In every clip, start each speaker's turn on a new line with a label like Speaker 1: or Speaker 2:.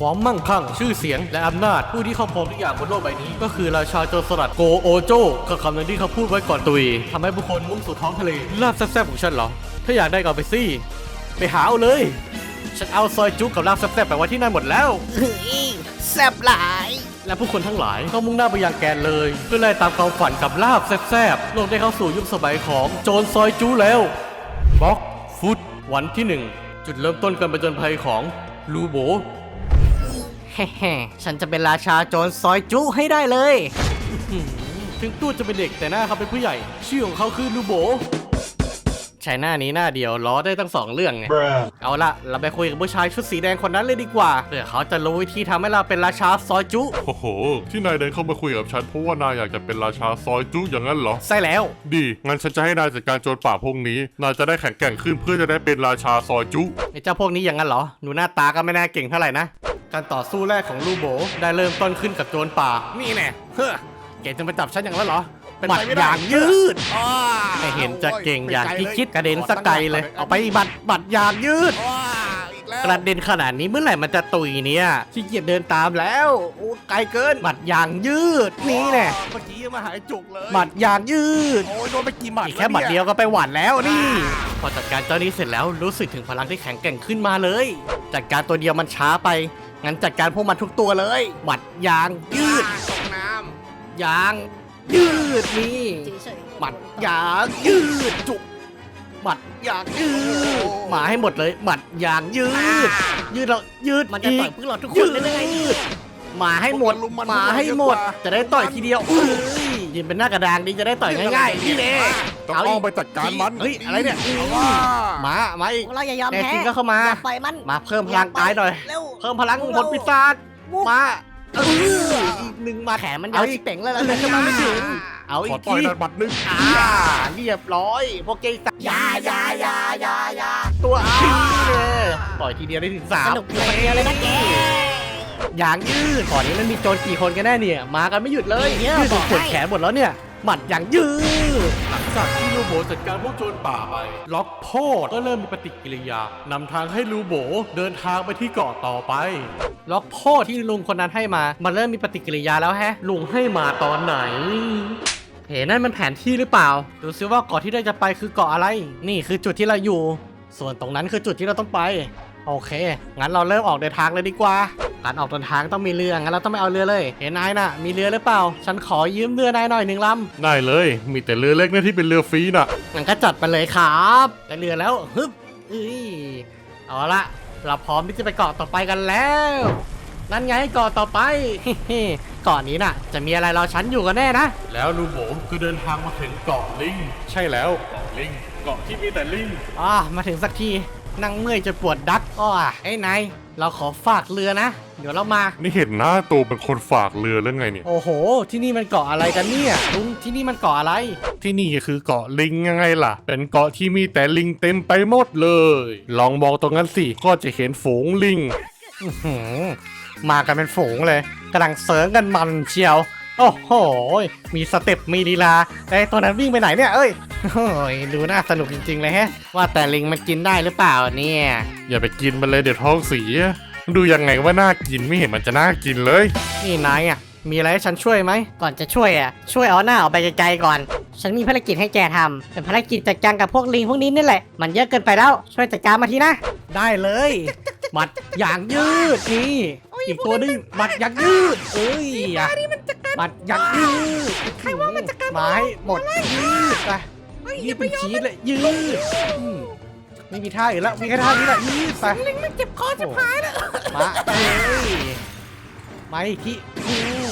Speaker 1: ความมั่งคั่ง ชื่อเสียงและอำนาจผู้ที่ครอบครองทุกอย่างบนโลกใบนี้ ก็คือราชาโจรสลัดโกโอโจกับคำนั้นที่เขาพูดไว้ก่อนตุยทำให้ผู้คนมุ่งสู่ท้องทะเลลาบแซ่บๆของฉันเหรอ ถ้าอยากได้ก็เอาไปสิไปหาเอาเลย ฉันเอาซอยจุกับลาบแซ่บๆไปไว้ที่นั่นหมดแล้ว
Speaker 2: เฮ้ยแซ่บหลาย
Speaker 1: และผู้คนทั้งหลายก็มุ่งหน้าไปยังแกนเลย เพื่อไล่ตามความฝันกับลาบแซ่บๆโลกได้เข้าสู่ยุคสมัยของโจรซอยจูแล้วบล็อกฟุตวันที่หนึ่งจุดเริ่มต้นการประจนภัยของลูโบ
Speaker 2: แฮ่ๆฉันจะเป็นราชาโจรซอยจุให้ได้เลย
Speaker 1: ถึงตู้จะเป็นเด็กแต่หน้าเขาเป็นผู้ใหญ่ ชื่อของเขาคือลูโบใช้หน้านี้หน้าเดียวล้อได้ตั้งสองเรื่องไง เอาละเราไปคุยกับผู้ชายชุดสีแดงคนนั้นเลยดีกว่าเผื่อเขาจะรู้วิธีทำให้เราเป็นราชาซอยจุ
Speaker 3: โอ้โห ที่นายเดินเข้ามาคุยกับฉันเพราะว่านายอยากจะเป็นราชาซอยจุอย่างนั้นเหรอ
Speaker 1: ใช่แล้ว
Speaker 3: ดี งั้นฉันจะให้นายจัดการโจรป่าพวกนี้ นายจะได้แข็งแกร่งขึ้นเพื่อจะได้เป็นราชาซอยจุ
Speaker 1: ไอ้เจ้าพวกนี้อย่างนั้นเหรอ หนูหน้าตาก็ไม่น่าเก่งเท่าไหร่นะ การต่อสู้แรกของลูโบได้เริ่มต้นขึ้นกับโจรป่า นี่แน่เฮ้อเก่งจะมาจับฉันอย่างนั้นเหรอ เป็น
Speaker 2: หมัด
Speaker 1: ไปไม่
Speaker 2: อ
Speaker 1: ได้
Speaker 2: ย่างยืด
Speaker 1: ไม่เห็นจะเก่งอย่างที่คิดกระเด็นสักไกลเลย เอาไปบัดบัดอย่างยืด กระเด็นขนาดนี้เมื่อไหร่มันจะตุยเนี่ยขี้เกียจเดินตามแล้วโอ้ไกลเกินบัดอย่างยืดนี่แน่
Speaker 4: เมื่อกี้ยังมาหายจุกเลย
Speaker 1: บัดอย่างยืด
Speaker 4: โอ้ยโดนไปกี่หมัด
Speaker 1: อีกแค่บัดเดียวก็ไปหวานแล้วนี่พอจัดการเจ้านี้เสร็จแล้วรู้สึกถึงพลังที่แข็งแกร่งขึ้นมาเลย จัดการตัวเดียวมันช้าไปงั้นจัดการพวกมันทุกตัวเลยบัดยางยืด
Speaker 4: ตกน้
Speaker 1: ยางยืดนี่บัดยางยืดจุก บัดยางยืดมาให้หมดเลยบัดยางยืด ยืดแล้วยืด
Speaker 2: มันจะต่อย
Speaker 1: ก
Speaker 2: พวกเราทุกคนได้ยังไง
Speaker 1: ยืดมาให้หมดมาให้หมด จะได้ต่อยทีเดียวอุ้ยยืนเป็นหน้ากระดานดีจะได้ต่อยง่ายๆนี่เน่ำ
Speaker 4: ต้องอ้อมไปจัดการมัน
Speaker 1: เฮ้ยอะไรเนี่ย
Speaker 4: เอาว่า
Speaker 1: มามาอีก
Speaker 2: พวกเราอย่ายอม
Speaker 1: แน่
Speaker 2: แพ้
Speaker 1: จริงก็เข้ามา
Speaker 2: อย่าปล่อยมัน
Speaker 1: มาเพิ่มพลังกายหน่อย
Speaker 2: เร็ว
Speaker 1: เพิ่มพลังบนปีศาจมาเอออีกหนึ่งมา
Speaker 2: แขนมันยาวชิบเป่งเลยเราเลยจะมาไม่ถึง
Speaker 1: เอา
Speaker 4: ข
Speaker 1: อี
Speaker 4: อกต่อย
Speaker 1: ที
Speaker 4: หนัดบัดหนึง
Speaker 1: อ่าเรียบร้อยพวกเกย์สัก
Speaker 2: อยาอยาอยาอยาอยา
Speaker 1: ตัวอ้าเลยปล่อยทีเดียวได้ถึงสาม
Speaker 2: สนุกอยู่คนเดียวเลยนะแก
Speaker 1: อย่างยืดก่อนนี้มันมีโจรกี่คนกันแน่เนี่ย มากันไม่หยุดเลย
Speaker 2: เนี่ย
Speaker 1: ยืดจ
Speaker 2: บอนก
Speaker 1: ปวด
Speaker 2: ให้
Speaker 1: แขนหมดแล้วเนี่ย หมัดอย่างยืดหลังจากที่ลูโบจัดการพวกโจรป่าไปล็อกโพดก็เริ่มมีปฏิกิริยานำทางให้ลูโบเดินทางไปที่เกาะต่อไปล็อกโพดที่ลุงคนนั้นให้มา มันเริ่มมีปฏิกิริยาแล้วแฮะ ลุงให้มาตอนไหน เห็นนั่นมันแผนที่หรือเปล่า ดูซิว่าเกาะที่เราจะไปคือเกาะอะไร นี่คือจุดที่เราอยู่ ส่วนตรงนั้นคือจุดที่เราต้องไป โอเค งั้นเราเริ่มออกเดินทางเลยดีกว่า การออกเดินทางต้องมีเรือ งั้นเราต้องไม่เอาเรือเลย เห็นนายน่ะ มีเรือหรือเปล่า ฉันขอยืมเรือนายหน่อยหนึ่งล
Speaker 3: ได้เลย มีแต่เรือเล็กนะที่เป็นเรือฟรีน่ะำ
Speaker 1: งั้นก็จัดไปเลยครับได้เรือแล้ว ฮึบเอ้ยเอาละ เราพร้อมที่จะไปเกาะต่อไปกันแล้ว นั่นไงเกาะต่อไป เกาะนี้น่ะ จะมีอะไรรอฉันอยู่กันแน่นะ แล้วลูโบก็เดินทางมาถึงเกาะลิง ใช่แล้วเกาะลิง เกาะที่มีแต่ลิง อ่ามาถึงสักทีนั่งเมื่อยจะปวดดักอ้อไอ้นายเราขอฝากเรือนะ เดี๋ยวเรามา
Speaker 3: นี่เห็นหน้าตัวเป็นคนฝากเรือแล้วไงเนี่ย
Speaker 1: โอ้โห ที่นี่มันเกาะอะไรกันเนี่ยลุงที่นี่มันเกาะอะไร
Speaker 3: ที่นี่คือเกาะลิงยังไงล่ะ เป็นเกาะที่มีแต่ลิงเต็มไปหมดเลย ลองมองตรงนั้นสิก็จะเห็นฝูงลิง
Speaker 1: อื้อหือ มากันเป็นฝูงเลยกำลังเสริงกันมันเชียว โอ้โห มีสเต็ปมีลีลาแต่ไอ้ตัวนั้นวิ่งไปไหนเนี่ย เอ้ยโอ้ยดูน่าสนุกจริงๆเลยแฮะ ว่าแต่ลิงมันกินได้หรือเปล่าเนี่ย
Speaker 3: อย่าไปกินมันเลยเดี๋ยวท้องเสียดูยังไงว่าน่ากินไม่เห็นมันจะน่ากินเลย
Speaker 1: นี่นายอะ มีอะไรให้ฉันช่วยไหม
Speaker 2: ก่อนจะช่วยอะ ช่วยเอาหน้าออกไปไกลๆก่อน ฉันมีภารกิจให้แกทำเป็นภารกิจจัดการกับพวกลิงพวกนี้นี่แหละ มันเยอะเกินไปแล้ว ช่วยจัดการมาทีนะ
Speaker 1: ได้เลย หมัดอย่างยืดนี่อีกตัวหนึงหมัดอย่างยืดเอ้ยอะหมัดอย่างยืดใครว่ามันจะการไม้หมดยืดไปยืดเป็นชีสเลยยืดอืมไม่มีท่าอื่นแล้วมีแค่ท่านี้แหละยืดไปลิงมันเจ็บคอจะพายแล้วมาเอ้ยมาอีกทีอืม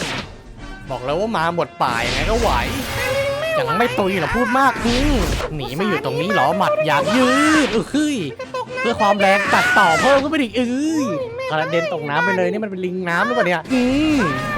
Speaker 1: บอกแล้วว่ามาหมดป่ายังไงก็ไหวยังไม่ตุยเหรอพูดมากอืมหนีไม่อยู่ตรงนี้เหรอหมัดอย่างยืดเออคือ เพื่อความแรงตัดต่อเพิ่มขึ้นไปอีกเอ้ยกระเด็นตกน้ำไปเลยนี่มันเป็นลิงน้ำหรือเปล่าเนี่ยอืมลิงน้ำบ้านพ่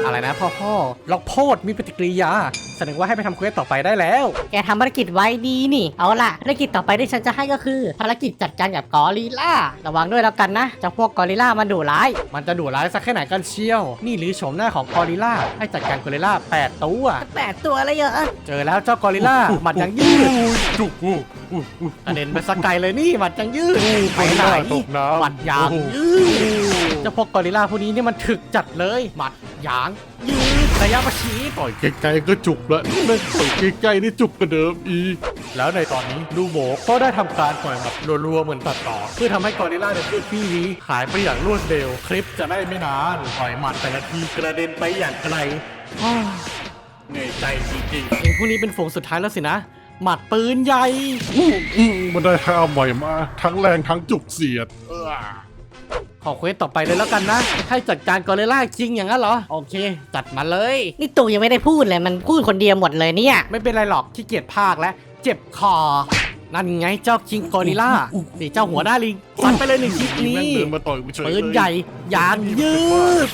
Speaker 1: ออะไรนะพ่อพ่อล็อกโพดมีปฏิกิริยา แสดงว่าให้ไปทำเควสต่อไปได้แล้ว
Speaker 2: แกทำภารกิจไว้ดีนี่ เอาล่ะภารกิจต่อไปที่ฉันจะให้ก็คือ ภารกิจจัดการกับกอริลล่า ระวังด้วยแล้วกันนะเจ้าพวกกอริลล่ามันดุร้าย
Speaker 1: มันจะดุร้ายสักแค่ไหนกันเชียว นี่หรือโฉมหน้าของกอริลล่า ให้จัดการกอริลล่า8ตัว
Speaker 2: แปดตัวเลยเหรอ
Speaker 1: เจอแล้วเจ้ากอริลล่าหมัดยังยืด
Speaker 3: จุกอู้อู้อู้
Speaker 1: กระเด็นไปสักไกลเลยนี่หมัดยังยืดไปไหน
Speaker 3: ตกน้ำ
Speaker 1: หมัดยางยืด เจ้าพวกกอริลล่าพวกนี้นี่มันถึกจัดเลยหมัดยางยืดระยะประชิด
Speaker 3: ต่อยไกลๆก็จุกแล้วนี่มันต่อยใกล้ๆนี่จุกกว่าเดิมอีก
Speaker 1: แล้วในตอนนี้ลูโบก็ได้ทำการปล่อยหมัดรัวๆเหมือนตัดต่อ เพื่อทำให้กอริลล่าในพื้นที่นี้หายไปอย่างรวดเร็ว คลิปจะได้ไม่นานปล่อยหมัดแต่ละทีกระเด็นไปอย่างไกลอ้าวเหนื่อยใจจริงๆเองพวกนี้เป็นฝูงสุดท้ายแล้วสินะหมัดปืนใหญ่
Speaker 3: อื้ออื้อมันได้ท่าใหม่มา ทั้งแรงทั้งจุกเสียดเออ
Speaker 1: ขอเควสต่อไปเลยแล้วกันนะ ให้จัดการกอริลล่าคิงอย่างนั้นเหรอ โอเค จัดมาเลย
Speaker 2: นี่ตู่ยังไม่ได้พูดเลยมันพูดคนเดียวหมดเลยเนี่ย
Speaker 1: ไม่เป็นไรหรอกขี้เกียจภาคแล้วเจ็บคอ นั่นไงเจ้าคิงกอริลล่านี่เจ้าหัวหน้าลิงฟันไปเลยหนึ่งที
Speaker 3: นี่
Speaker 1: นี้
Speaker 3: แม่งเดินมาต่อยกูเฉย
Speaker 1: ปืน
Speaker 3: เลย
Speaker 1: ใหญ่ยางยืด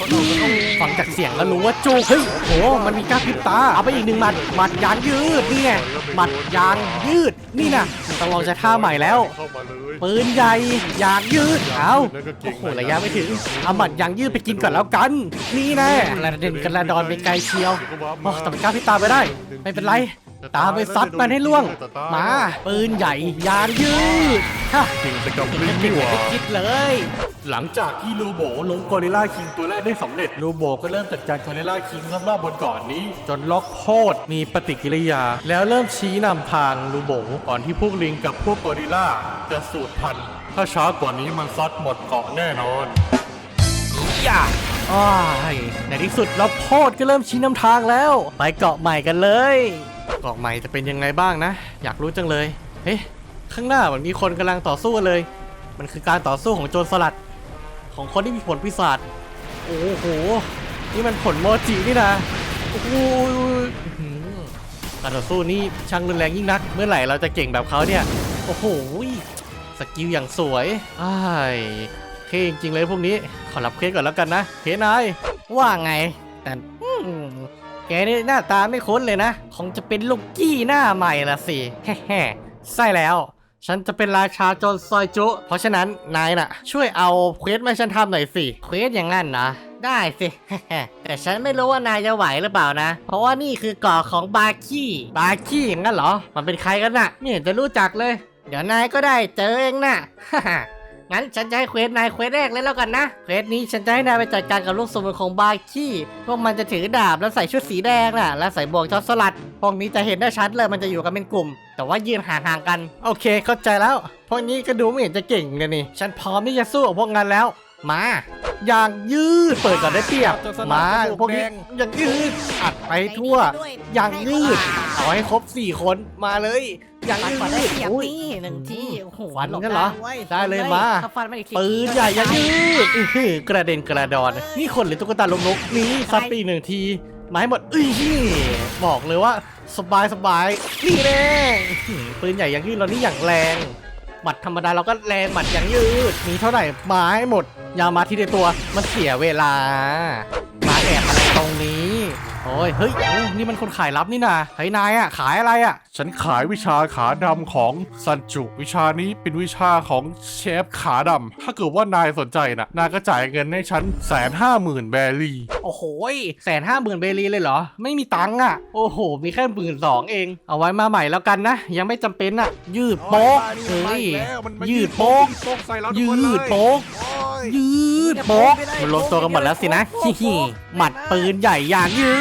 Speaker 1: ฟังจากเสียงแล้วรู้ว่าจูเฮ้ยโหมันมีกล้าพริบตาเอาไปอีกหนึ่งหมัดหมัดยางยืดนี่ไงหมัดยางยืดนี่นะ ต้องลองใช้ท่าใหม่แล้ว
Speaker 3: เข้ามาเลย
Speaker 1: ปืนใหญ่ยางยืดเอา
Speaker 3: แล้วก็เก่
Speaker 1: โอ้
Speaker 3: ง
Speaker 1: โหระยะไม่ถึงเอาหมัดยางยืดไปกินก่อนแล้วกัน นี่แน่ระเด็นกระดอนไปไกลเชียวโอ้แต่มันกล้าพริบตาไปได้ ไม่เป็นไร ตามไปซัดมันให้ล่วง มาปืนใหญ่ยางยืดฮะ
Speaker 3: เก่งแต่กับ
Speaker 1: เก่ง
Speaker 3: ลิง
Speaker 1: เก่
Speaker 3: นี่
Speaker 1: ง
Speaker 3: หว่า
Speaker 1: ไม่คิดเลย หลังจากที่ลูโบลงกอริลล่าคิงตัวแรกได้สำเร็จลูโบก็เริ่มจัดการกอริลล่าคิงรอบๆบนเกาะนนี้ จนล็อกโคตรมีปฏิกิริยา แล้วเริ่มชี้นำทางลูโบก่อนที่พวกลิงกับพวกกอริลล่าจะสูดพันธุ์ถ้าช้ากว่านี้มันซัดหมดเกาะแน่นอนอย่าอ้ายในที่สุดล็อกโคตรก็เริ่มชี้นำทางแล้ว ไปเกาะใหม่กันเลย เกาะใหม่จะเป็นยังไงบ้างนะ อยากรู้จังเลยเฮ้ยข้างหน้าเหมือนมีคนกำลังต่อสู้กันเลย มันคือการต่อสู้ของโจรสลัด ของคนที่มีผลปีศาจโอ้โห นี่มันผลโมจินี่นะโอ้โหอื้อหือการต่อสู้นี่ช่างรุนแรงยิ่งนัก เมื่อไหร่เราจะเก่งแบบเขาเนี่ย โอ้โห สกิลอย่างสวยอ้ายเท่จริงเลยพวกนี้ ขอรับเคสก่อนแล้วกันนะ เคนาย
Speaker 2: ว่าไง แต่แกนี่หน้าตาไม่คุ้นเลยนะ คงจะเป็นลูกกี้หน้าใหม่ละสิ
Speaker 1: แฮ่ๆใช่แล้ว ฉันจะเป็นราชาโจรซอยจุ เพราะฉะนั้นนายน่ะ ช่วยเอาเควสมาให้ฉันทำหน่อยสิ
Speaker 2: เควสอย่างนั้นนะ ได้สิ แต่ฉันไม่รู้ว่านายจะไหวหรือเปล่านะ เพราะว่านี่คือเกาะของบาคี้
Speaker 1: บาคี้อย่างนั้นเหรอ มันเป็นใครกันน่ะ ไม่เห็นจะรู้จักเลย
Speaker 2: เดี๋ยวนายก็ได้เจอเองน่ะ งั้นฉันจะให้เควสนายเควสแรกเลยแล้วกันนะเควสนี้ฉันจะให้นายไปจัดการกับลูกสมุนของบาคี้พวกมันจะถือดาบแล้วใส่ชุดสีแดงน่ะ แล้วใส่บวกจอสลัด พวกนี้จะเห็นได้ชัดเลยมันจะอยู่กันเป็นกลุ่ม แต่ว่ายืนห่างๆกัน
Speaker 1: โอเค เข้าใจแล้ว พวกนี้ก็ดูไม่เห็นจะเก่งเลยนี่ ฉันพร้อมที่จะสู้กับพวกนั้นแล้ว มาอย่างยืดเปิดก่อนได้เปรียบมาพวกนี้อย่างยืดอัดไปทั่วอย่างยืดเอาให้ครบสี่คนมาเลย อย่าง
Speaker 2: ฟัน
Speaker 1: ยื
Speaker 2: ก่อนได้
Speaker 1: ด
Speaker 2: เปรียบ
Speaker 1: อุ้ย
Speaker 2: นี่หนึ่งทีโอ้โห
Speaker 1: ฟัน
Speaker 2: ลบ
Speaker 1: งั้นเหรอ
Speaker 2: ว้
Speaker 1: ได้เลยมา
Speaker 2: ถ้ฟันไม่ได้ที
Speaker 1: ปืนใหญ่อย่างยืดอื้อหือกระเด็นกระดอน นี่คนหรือตุ๊กตาลงนกนี่ซัดไปอีกหนึ่งทีมาให้หมดเอ้ยบอกเลยว่าสบายสบายนี่แน่อื้อหือปืนใหญ่อย่างยืดเรานี่อย่างแรงหมัดธรรมดาเราก็แรงหมัดอย่างยืด มีเท่าไหร่มาให้หมด อย่ามาทีเดียวตัวมันเสียเวลา มาแอบอะไรตรงนี้ โอ้ยเฮ้ยโอ้นี่มันคนขายลับนี่นะเฮ้ยนายอะขายอะไรอะ
Speaker 3: ฉันขายวิชาขาดำของซันจุ วิชานี้เป็นวิชาของเชฟขาดำถ้าเกิดว่านายสนใจนะนายก็จ่ายเงินให้ฉันแสนห้าหมื่นแบรี่
Speaker 1: โอ้โหแสนห้าหมื่นเบรีเลยเหรอ ไม่มีตังค์อะ โอ้โห มีแค่หมื่นสองเอง เอาไว้มาใหม่แล้วกันนะ ยังไม่จำเป็นอะ ยืดโป๊กเฮ้ยยืดโป๊ก
Speaker 3: โป๊กใส่เราทุก
Speaker 1: ยื
Speaker 3: คนเลย
Speaker 1: ดโป๊ก ยื ดโป๊กมันรวมตัวกันหมดแล้วสินะฮิฮิหมัดปืนใหญ่อย่างยื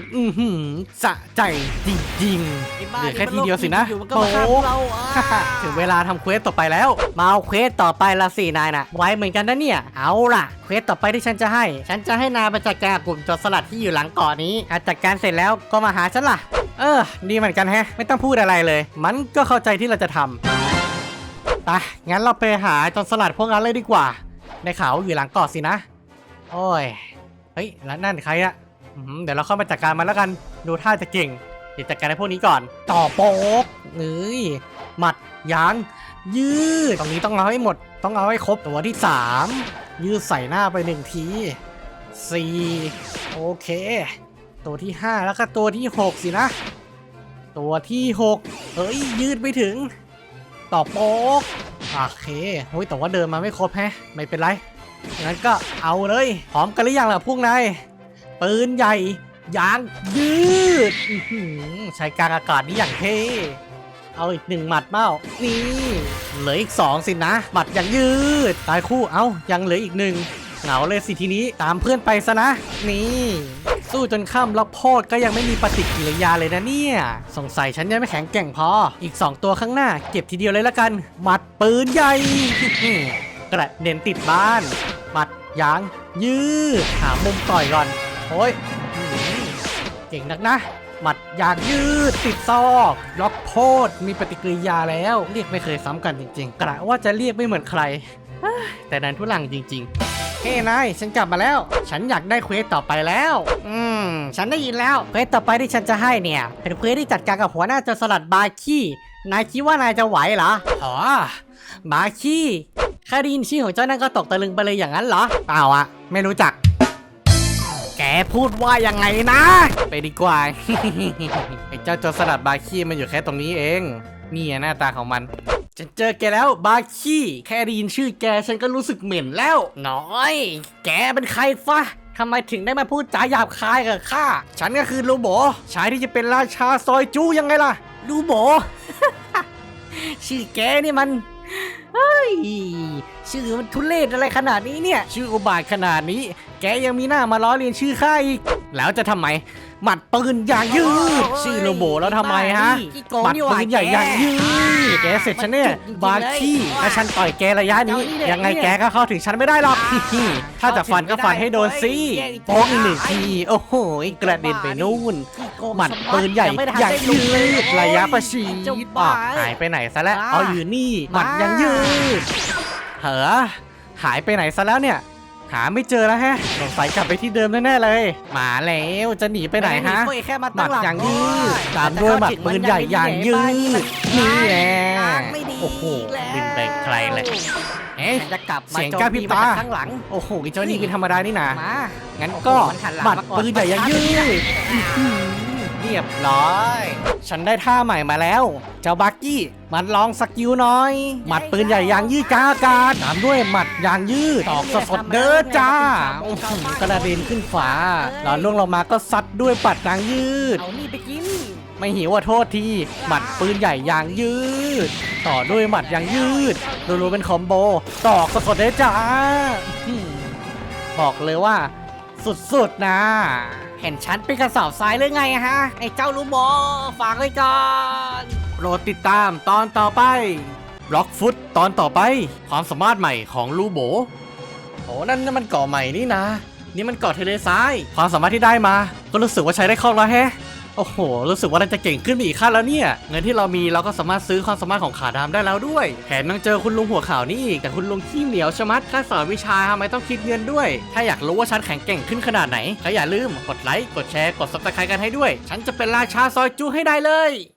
Speaker 1: ด อือหือสะใจจริงๆเหลือแค่ทีเดียวสินะ
Speaker 2: โอ้
Speaker 1: โป๊ก
Speaker 2: เรา
Speaker 1: ถึงเวลาทำเควสต่อไปแล้ว
Speaker 2: มาเอาเควสต่อไปละสินายน่ะไว้เหมือนกันนะเนี่ย เอาล่ะ เควสต่อไปที่ฉันจะให้ ฉันจะให้นายไปจัดการกับกลุ่มโจรสลัดที่อยู่หลังเกาะนี้ถ้าจัดการเสร็จแล้วก็มาหาฉันล่ะ
Speaker 1: เออ ดีเหมือนกันแฮะ ไม่ต้องพูดอะไรเลย มันก็เข้าใจที่เราจะทำไปงั้นเราไปหาจนสลัดพวกนั้นเลยดีกว่า ในข่าวอยู่หลังเกาะสินะ โอ้ย เฮ้ย แล้วนั่นใครอะเดี๋ยวเราเข้ามาจัดการมันแล้วกัน ดูท่าจะเก่ง เดี๋ยวจัดการให้พวกนี้ก่อน ต่อโป๊กเอ้ย หมัดยาง ยืด ตรงนี้ต้องเอาให้หมด ต้องเอาให้ครบตัวที่ 3 ยืดใส่หน้าไปหนึ่งที 4 โอเค ตัวที่ 5 แล้วก็ตัวที่ 6 สินะ ตัวที่ 6 เฮ้ย ยืดไปถึง ต่อโป๊ก โอเคโอ้ยแต่ว่าเดินมาไม่ครบแฮะ ไม่เป็นไรงั้นก็เอาเลยพร้อมกันหรือยังล่ะพวกนายปืนใหญ่ยางยืดใช้กลางอากาศนี่อย่างเท่เอาอีกหนึ่งหมัดเมานี่เหลืออีกสองสินะหมัดยังยืดตายคู่เอ้ายังเหลืออีกหนึ่งเหงาเลยสิทีนี้ตามเพื่อนไปซะนะ นี่ สู้จนข้ามล็อกโพดก็ยังไม่มีปฏิกิริยาเลยนะเนี่ย สงสัยฉันยังไม่แข็งแกร่งพอ อีก 2 ตัวข้างหน้า เก็บทีเดียวเลยละกัน หมัดปืนใหญ่ กระเด็นติดบ้าน หมัดยาง ยืดหามุมต่อยก่อนโอ้ยเก่งนักนะ หมัดยางยืดติดซอกล็อกโพดมีปฏิกิริยาแล้ว เรียกไม่เคยซ้ำกันจริง ๆ กระว่าจะเรียกไม่เหมือนใคร แต่นั้นทุลังจริง ๆ เฮ้นายฉันกลับมาแล้ว ฉันอยากได้เควสต่อไปแล้ว อืม ฉันได้ยินแล้วเควสต่อไปที่ฉันจะให้เนี่ย เป็นเควสที่จัดการกับหัวหน้าโจรสลัดบาคี้นายคิดว่านายจะไหวเหรออ๋อบาคีแค่ได้ยินชื่อของเจ้านั่นก็ตกตะลึงไปเลยอย่างนั้นเหรอเปล่าอะไม่รู้จัก แกพูดว่ายังไงนะ ไปดีกว่าไอ้เจ้าโจรสลัดบาคี้มันอยู่แค่ตรงนี้เอง นี่อะหน้าตาของมันฉันเจอแกแล้วบาคีแค่ได้ยินชื่อแกฉันก็รู้สึกเหม็นแล้ว น้อย แกเป็นใครฟะทำไมถึงได้มาพูดจาหยาบคายกับข้า ฉันก็คือลูโบชายที่จะเป็นราชาซอยจูยังไงล่ะ ลูโบชื่อแกนี่มันเฮ้ ยชื่อมันทุเรศอะไรขนาดนี้เนี่ย ชื่ออุบาทขนาดนี้ แกยังมีหน้ามาล้อเลียนชื่อข้าอีก แล้วจะทำไมหมัดปืนอย่างยืดชื่อโลโบแล้วทำไมฮะ
Speaker 2: ขี้โกง
Speaker 1: หมัด
Speaker 2: นี่หว่า
Speaker 1: ปืนใหญ่อย่างยืดแกเสร็จฉันเนี่ย
Speaker 2: มันจุกจริงๆ
Speaker 1: บาขี้
Speaker 2: เลย
Speaker 1: ถ้าฉันต่อยแกระยะนี้
Speaker 2: เอานี่เนี่ย
Speaker 1: ยังไง
Speaker 2: นี่เนี่ย
Speaker 1: แกก็เข้าถึงฉันไม่ได้หรอกถ้าจะฟันก็ฟันให้โดนสิ
Speaker 2: เฮ้ย
Speaker 1: โป๊กอีกหนึ่งทีโอ้โหกระเด็นไปนู่น
Speaker 2: ขี้โกง
Speaker 1: หมัดปืนใหญ่
Speaker 2: ยังไม่ทัน
Speaker 1: อย่าง
Speaker 2: ได้
Speaker 1: ยื
Speaker 2: เลย
Speaker 1: ดระยะประชิด
Speaker 2: เจ้า
Speaker 1: อะ
Speaker 2: บ้า
Speaker 1: หายไปไหนซะแล้ว
Speaker 2: บ้า
Speaker 1: เอาอยู่นี่หมัดยังยืดเหรอหายไปไหนซะแล้วเนี่ย หาไม่เจอแล้วแฮะสงสัยกลับไปที่เดิมแน่ๆเลย มาแล้วจะหนีไปไหนฮะ
Speaker 2: ม่ด้แค่มา
Speaker 1: ห
Speaker 2: ตั้
Speaker 1: มั
Speaker 2: ง
Speaker 1: ด
Speaker 2: หลัก
Speaker 1: อย่างยืด
Speaker 2: โอ้
Speaker 1: ตามด้วยหมัดปืนใหญ่อย่างยืดนี่แหละ
Speaker 2: ไม่ดี
Speaker 1: โอ้โห
Speaker 2: แล้ว
Speaker 1: บินไปไกลเลยเอ๊ะ
Speaker 2: ฉันจะกลับมา
Speaker 1: เสียงกล้าพริบตา
Speaker 2: โจมตีมจกข้างหลัง
Speaker 1: โอ้โหไอ้เจ้านี่เป็นธรรมดานี่นะ
Speaker 2: มา
Speaker 1: งั้นก็
Speaker 2: โอ้โหมันหันหลัง
Speaker 1: หมัด
Speaker 2: มาก่อน
Speaker 1: ปืนใหญ่อย่างยืดอื้อหือ เรียบร้อย ฉันได้ท่าใหม่มาแล้ว เจ้าบักกี้มันลองสกิลน่อย หมัดปืนใหญ่ยางยืดกลางอากาศตามด้วยหมัดยางยืดตอกสดๆเด้อจ้ากระเด็นขึ้นฟ้าหลอนล่วงลงมาก็ซัดด้วยปัดยางยืด
Speaker 2: เอานี่ไปกิน
Speaker 1: ไม่หิวว่าโทษที หมัดปืนใหญ่ยางยืด ต่อด้วยหมัดยางยืดรัวๆเป็นคอมโบ ตอกสดๆเลยจ้าอื้อหือบอกเลยว่า สุดๆนะ
Speaker 2: เห็นฉันเป็นกระสอบทรายหรือไงฮะ ไอ้เจ้าลูกโบฝากไว้ก่อน
Speaker 1: โปรดติดตามตอนต่อไปบล็อกฟุตตอนต่อไป ความสามารถใหม่ของลูโบโอ้นั่นนั่นมันเกาะใหม่นี่นะ นี่มันเกาะทะเลทราย ความสามารถที่ได้มา ก็รู้สึกว่าใช้ได้คล่องแล้วแฮะ โอ้โห รู้สึกว่าเราจะเก่งขึ้นไปอีกขั้นแล้วเนี่ย เงินที่เรามีเราก็สามารถซื้อความสามารถของขาดำได้แล้วด้วย แถมยังเจอคุณลุงหัวข่าวนี่อีก แต่คุณลุงขี้เหนียวชะมัดค่าสอนวิชาทำไมต้องคิดเงินด้วย ถ้าอยากรู้ว่าฉันแข็งเก่งขึ้นขนาดไหนก็อย่าลืมกดไลค์ กดแชร์ กดซับสไครต์กันให้ด้วย ฉันจะเป็นราชาซอยจูให้ได้เลย